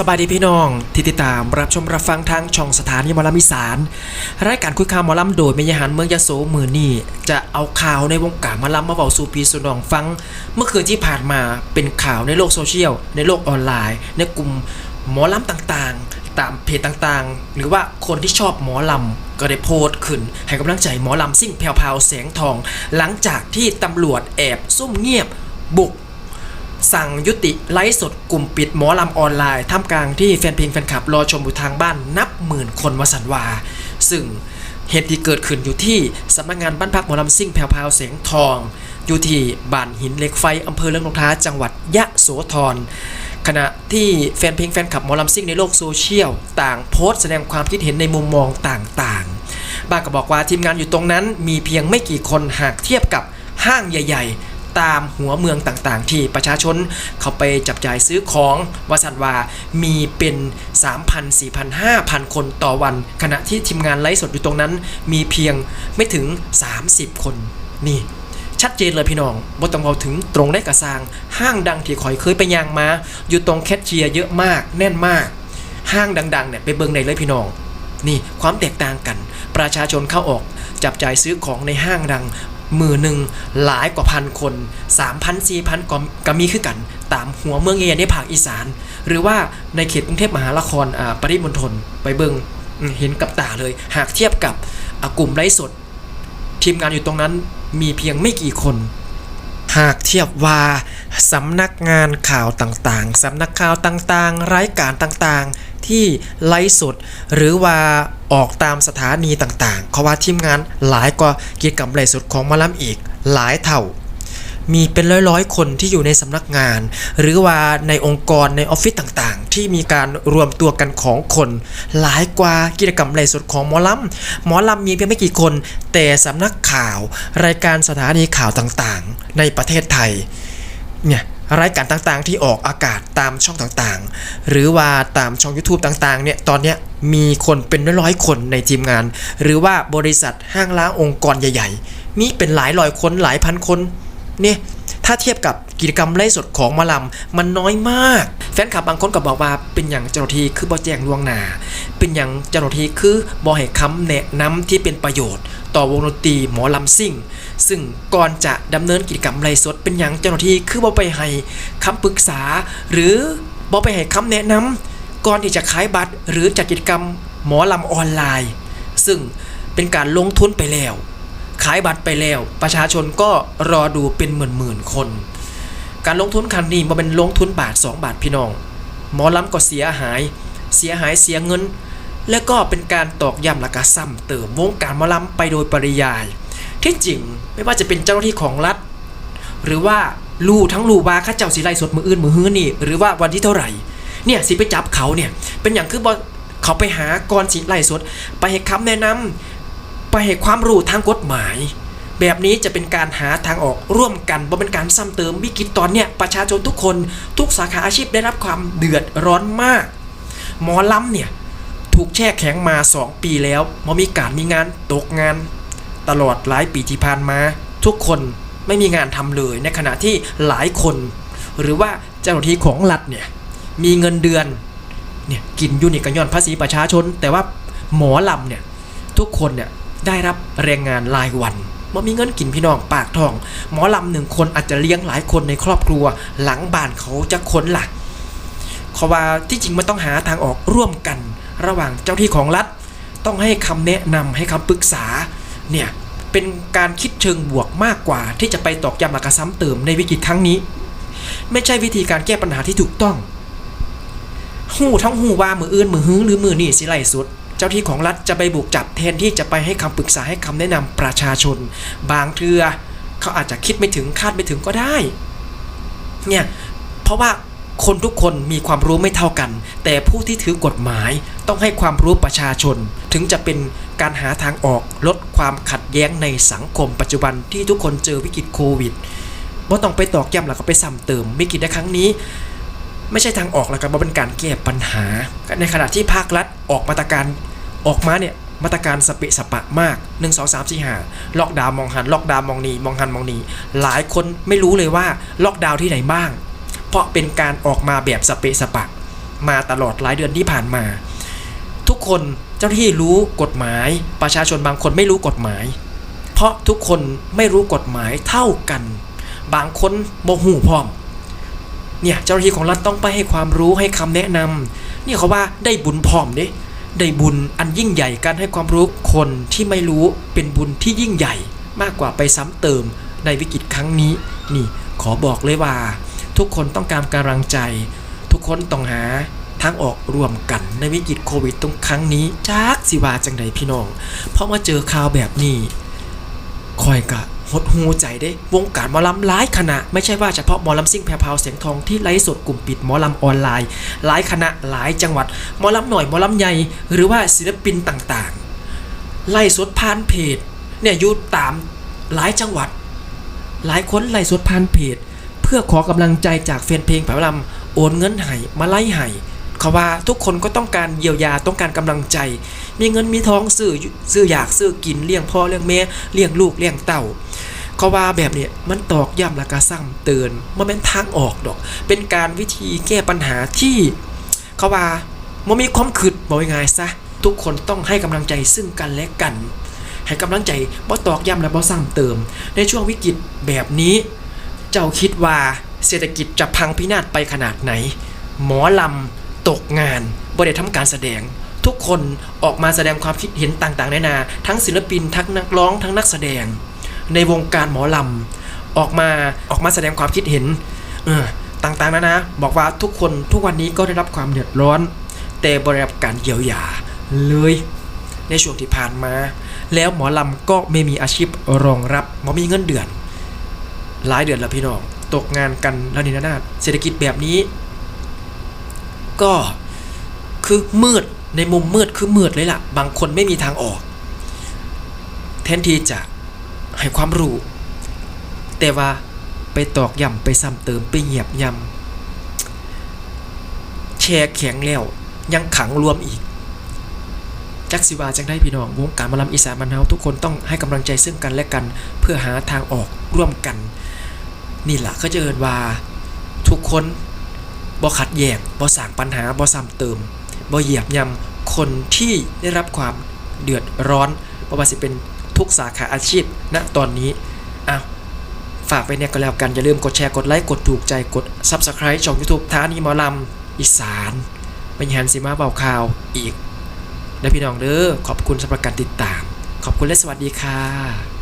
สบายดีพี่น้องที่ติดตามรับชมรับฟังทางช่องสถานีมอลำอีสานรายการคุยข่าวมอลำโดยเมยหันเมืองยะโสมือนี่จะเอาข่าวในวงการมอลำมาเบาสู่พีสุนองฟัง เมื่อคืนที่ผ่านมาเป็นข่าวในโลกโซเชียล ในโลกออนไลน์ ในกลุ่มหมอลำต่างๆ ตามเพจต่างๆ หรือว่าคนที่ชอบหมอลำก็ได้โพสต์ขึ้น ให้กำลังใจหมอลำซิ่งแผ่วๆแสงทอง หลังจากที่ตำรวจแอบซุ่มเงียบบุก สั่งยุติไลฟ์สดกลุ่มปิดหมอลำออนไลน์ท่ามกลางที่แฟนเพลงแฟนคลับรอชมอยู่ทางบ้านนับหมื่นคนวสันวา ซึ่งเหตุที่เกิดขึ้นอยู่ที่สำนักงานบ้านพักหมอลำซิ่งแผ่วๆเสียงทอง อยู่ที่บ้านหินเหล็กไฟอำเภอเลืองนกท้าจังหวัดยะโสธรขณะที่แฟนเพลงแฟนคลับหมอลำซิ่งในโลกโซเชียล ต่างโพสต์แสดงความคิดเห็นในมุมมองต่างๆบางก็บอกว่าทีมงานอยู่ตรงนั้นมีเพียงไม่กี่คนหากเทียบกับห้างใหญ่ ๆ ตามหัวเมืองต่างๆ ที่ประชาชนเขาไปจับจ่ายซื้อของวสันวามีเป็น 3,000 4,000 5,000 คนต่อวัน ขณะที่ทีมงานไลฟ์สดอยู่ตรงนั้น มีเพียงไม่ถึง 30 คนนี่ชัดเจนเลยพี่น้องบ่ต้องเอาถึงตรงได้กระซาง ห้างดังที่ข่อยเคยไปยางมา อยู่ตรงแคชเชียร์เยอะมาก แน่นมาก ห้างดังๆเนี่ยไปเบิงในเลยพี่น้อง นี่ความแตกต่างกัน ประชาชนเข้าออก จับจ่ายซื้อของในห้างดัง มือหนึ่งหลายกว่าพันคน 3,000 4,000ก็ก็มีขึ้นกันตามหัวเมืองใหญ่ๆในภาคอีสาน หรือว่าในเขตกรุงเทพมหานครอ่าปริมณฑลไปเบิงเห็นกับตาเลย หากเทียบกับกลุ่มไร้สด ทีมงานอยู่ตรงนั้นมีเพียงไม่กี่คน หากเทียบว่าสำนักงานข่าวต่างๆ สำนักข่าวต่างๆ รายการต่างๆ ที่ไลฟ์สดหรือว่าออกตามสถานีต่างๆ เขาว่าทีมงานหลายกว่ากิจกรรมไลฟ์สดของมาล้ำอีกหลายเท่า มีเป็นร้อยๆ คนที่อยู่ในสำนักงาน หรือว่าในองค์กรในออฟฟิศต่างๆ ที่มีการรวมตัวกันของคน หลายกว่ากิจกรรมไลฟ์สดของหมอลำหมอลำมีเพียงไม่กี่คน แต่สำนักข่าว รายการสถานีข่าวต่างๆ ในประเทศไทยเนี่ยรายการต่างๆ ที่ออกอากาศตามช่องต่างๆ หรือว่าตามช่อง YouTube ต่างๆ เนี่ย ตอนนี้มีคนเป็นร้อยๆ คนในทีมงาน หรือว่าบริษัทห้างร้านองค์กรใหญ่ ๆ มีเป็นหลายร้อยคนหลายพันคน เนี่ยถ้าเทียบกับกิจกรรมไล่สดของหมาลำมันน้อยมาก แฟนคลับบางคนก็บอกว่าเป็นอย่างเจ้าหน้าที่คือบอแจ้งล่วงหน้าเป็นอย่างเจ้าหน้าที่คือบอให้คำแนะนำที่เป็นประโยชน์ ต่อวงดนตรีหมอลำซิ่ง ซึ่งก่อนจะดำเนินกิจกรรมไล่สด เป็นอย่างเจ้าหน้าที่คือบอไปให้คำปรึกษา หรือบอไปให้คำแนะนำก่อนที่จะขายบัตร หรือจัดกิจกรรมหมอลำออนไลน์ ซึ่งเป็นการลงทุนไปแล้ว ขายบัตรไปแล้ว ประชาชนก็รอดูเป็นหมื่นหมื่นๆคน การลงทุนครั้งนี้มันเป็นลงทุนบาท 2 บาทพี่น้อง หมอล้ำก็เสียหาย เสียหายเสียเงิน และก็เป็นการตอกย้ำและก็ซ้ำเติมวงการหมอลำไปโดยปริยาย ที่จริงไม่ว่าจะเป็นเจ้าหน้าที่ของรัฐ หรือว่าลู่ทั้งลู่วาข้าเจ้าสีไลสดมืออื่นมือฮื้อนี่หรือว่าวันที่เท่าไหร่เนี่ยสิไปจับเขาเนี่ยเป็นอย่างคือบอเขาไปหากรสีไลสดไปให้คำแนะนำ ไปให้ความรู้ทางกฎหมาย แบบนี้จะเป็นการหาทางออกร่วมกันบ่เป็นการซ้ำเติมวิกฤตตอนเนี้ยประชาชนทุกคนทุกสาขาอาชีพได้รับความเดือดร้อนมาก หมอลำเนี่ยถูกแช่แข็งมา 2 ปีแล้วมมีการมีงานตกงาน ตลอดหลายปีที่ผ่านมา ทุกคนไม่มีงานทำเลยในขณะที่หลายคน หรือว่าเจ้าหน้าที่ของรัฐเนี่ยมีเงินเดือนเนี่ยกินยูนี่ก็ย้อนภาษีประชาชน แต่ว่าหมอลำเนี่ยทุกคนเนี่ย ได้รับแรงงานรายวันมันมีเงินกินพี่น้องปากทอง หมอลำหนึ่งคนอาจจะเลี้ยงหลายคนในครอบครัว หลังบ้านเขาจะคนหลักเขาว่าที่จริงมันต้องหาทางออกร่วมกัน ระหว่างเจ้าที่ของรัฐ ต้องให้คำแนะนำให้คำปรึกษาเนี่ยเป็นการคิดเชิงบวกมากกว่า ที่จะไปตอกย้ำและกระซ้ำเติมในวิกฤตครั้งนี้ ไม่ใช่วิธีการแก้ปัญหาที่ถูกต้องหูทั้งหูว่ามืออื่นมือหื้อหรือมือนี่สิไลสุด เจ้าที่ของรัฐจะไปบุกจับแทนที่จะไปให้คำปรึกษาให้คำแนะนำประชาชน บางเทือเขาอาจจะคิดไม่ถึงคาดไม่ถึงก็ได้ เนี่ย เพราะว่าคนทุกคนมีความรู้ไม่เท่ากัน แต่ผู้ที่ถือกฎหมายต้องให้ความรู้ประชาชน ถึงจะเป็นการหาทางออกลดความขัดแย้งในสังคมปัจจุบันที่ทุกคนเจอวิกฤตโควิดว่าต้องไปตอกย้ำแล้วก็ไปซ้ำเติมวิกฤตในครั้งนี้ ไม่ใช่ทางออกแล้วก็บ่เป็นการแก้ปัญหา ในขณะที่ภาครัฐออกมาตรการ ออกมาเนี่ยมาตรการสเปะสปะมาก 1 2 3 4 5ล็อกดาวมองหันล็อกดาวมองนีมองหันมองนีหลายคนไม่รู้เลยว่าล็อกดาวที่ไหนบ้าง เพราะเป็นการออกมาแบบสเปะสปะ มาตลอดหลายเดือนที่ผ่านมา ทุกคนเจ้าหน้าที่รู้กฎหมาย ประชาชนบางคนไม่รู้กฎหมาย เพราะทุกคนไม่รู้กฎหมายเท่ากัน บางคนโมหูพร้อมเนี่ยเจ้าหน้าที่ของรัฐต้องไปให้ความรู้ให้คำแนะนำเนี่ยเขาว่าได้บุญพร้อมเด้ ได้บุญอันยิ่งใหญ่การให้ความรู้คนที่ไม่รู้เป็นบุญที่ยิ่งใหญ่มากกว่าไปซ้ำเติมในวิกฤตครั้งนี้ นี่ขอบอกเลยว่า ทุกคนต้องการกำลังใจ ทุกคนต้องหาทางออกร่วมกันในวิกฤตโควิดตรงครั้งนี้จากสิวาจังใดพี่น้องเพราะมาเจอข่าวแบบนี้คอยกะ หดหูใจได้ วงการหมอลำหลายคณะ ไม่ใช่ว่าเฉพาะหมอลำซิ่งแพรพาวเสียงทองที่ไลฟ์สดกลุ่มปิดหมอลำออนไลน์ หลายคณะหลายจังหวัดหมอลำหน่อยหมอลำใหญ่หรือว่าศิลปินต่างๆ ไล่สดผ่านเพจเนี่ยอยู่ตามหลายจังหวัด หลายคนไล่สดผ่านเพจ เพื่อขอกำลังใจจากแฟนเพลงแผวลำโอนเงินให้มาไล่ให้เขาว่าทุกคนก็ต้องการเยียวยาต้องการกำลังใจ มีเงินมีทองซื้อซื้ออยากซื้อกินเลี้ยงพ่อเลี้ยงแม่เลี้ยงลูกเลี้ยงเต่า เขาว่าแบบเนี้ยมันตอกย้ำและกระซ้ำเตือนมันเป็นทางออกดอก เป็นการวิธีแก้ปัญหาที่เขาว่ามันมีความขืดบอกยังไงซะทุกคนต้องให้กำลังใจซึ่งกันและกัน ให้กำลังใจบ่ตอกย้ำและบ่ซ้ำเติม ในช่วงวิกฤตแบบนี้ เจ้าคิดว่าเศรษฐกิจจะพังพินาศไปขนาดไหน หมอลำตกงานบ่ได้ทำการแสดงทุกคนออกมาแสดงความคิดเห็นต่างๆนานา ทั้งศิลปิน ทั้งนักร้อง ทั้งนักแสดง ในวงการหมอลำออกมาออกมาแสดงความคิดเห็นต่างๆนานาบอกว่าทุกคนทุกวันนี้ก็ได้รับความเดือดร้อน แต่บริรับการเยียวยาเลยในช่วงที่ผ่านมา แล้วหมอลำก็ไม่มีอาชีพรองรับหมอมีเงินเดือน หลายเดือนแล้วพี่น้องตกงานกันแล้วนี่นะนาเศรษฐกิจแบบนี้ ก็คือมืดในมุมมืดคือมืดเลยล่ะ บางคนไม่มีทางออก แทนที่จะ ให้ความรู้ แต่ว่าไปตอกย้ำไปซ้ำเติมไปเหยียบย้ำแช่แข็งแล้ว ยังขังรวมอีก จักสิวาจังได้พี่น้องวงการมาลำอีสานมันเฮาทุกคนต้องให้กำลังใจซึ่งกันและกัน เพื่อหาทางออกร่วมกัน นี่แหละก็จะเอินว่า ทุกคนบ่ขัดแย้งบ่สร้างปัญหาบ่ซ้ำเติมบ่เหยียบย่ำคนที่ได้รับความเดือดร้อนบ่ว่าสิเป็น ทุกสาขาอาชีพณตอนนี้อ้าวฝากไปเนี่ยก็แล้วกัน อย่าลืมกดแชร์กดไลค์กดถูกใจกด Subscribe ช่อง YouTube ท้านีหมอลำอีสานเป็นยันสีมาเบาข่าวอีกและพี่น้องเด้อขอบคุณสำหรับการติดตาม ขอบคุณและสวัสดีค่ะ